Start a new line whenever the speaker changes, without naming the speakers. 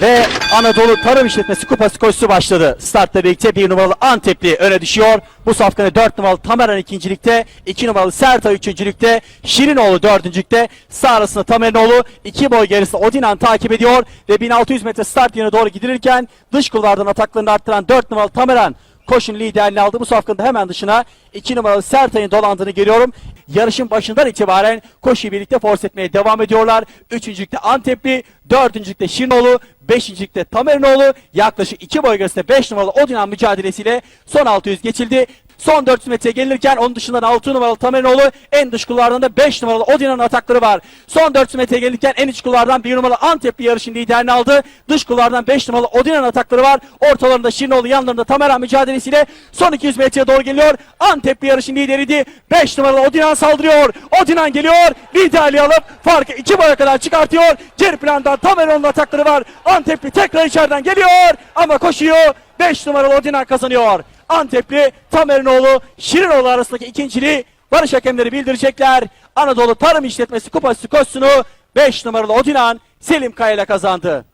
Ve Anadolu Tarım İşletmesi Kupası koşusu başladı. Startla birlikte bir numaralı Antepli öne düşüyor. Bu safkanı 4 numaralı Tameran ikincilikte, 2 numaralı Sertay üçüncülükte, Şirinoğlu dördüncülükte, sağ arasında Tamerinoğlu, 2 boy gerisinde Odinan takip ediyor ve 1600 metre start yönüne doğru gidilirken dış kulvardan ataklarını arttıran 4 numaralı Tameran koşun liderliğini aldı. Bu safkanın da hemen dışına 2 numaralı Sertay'ın dolandığını görüyorum. Yarışın başından itibaren koşuyu birlikte force etmeye devam ediyorlar. Üçüncülükte Antepli, dördüncülükte Şirinoğlu, beşincilikte Tamerinoğlu yaklaşık 2 boy arasında 5 numaralı Odinan mücadelesiyle son 600 geçildi. Son 400 metreye gelirken onun dışından 6 numaralı Tamerinoğlu en dış kulvardan da 5 numaralı Odina'nın atakları var. Son 400 metreye gelirken en iç kulvardan 1 numaralı Antepli yarışın liderini aldı. Dış kulvardan 5 numaralı Odina'nın atakları var. Ortalarında Şirinoğlu yanlarında Tameran mücadelesiyle son 200 metreye doğru geliyor. Antepli yarışın lideriydi. 5 numaralı Odinan saldırıyor. Odinan geliyor. Liderliği alıp farkı 2 boya kadar çıkartıyor. Geri plandan Tameron'un atakları var. Antepli tekrar içeriden geliyor ama koşuyor. 5 numaralı Odinan kazanıyor. Antepli Tamerinoğlu Şirinoğlu arasındaki ikinciliği barış hakemleri bildirecekler. Anadolu Tarım İşletmesi Kupası koşusunu 5 numaralı Odinan Selim Kaya ile kazandı.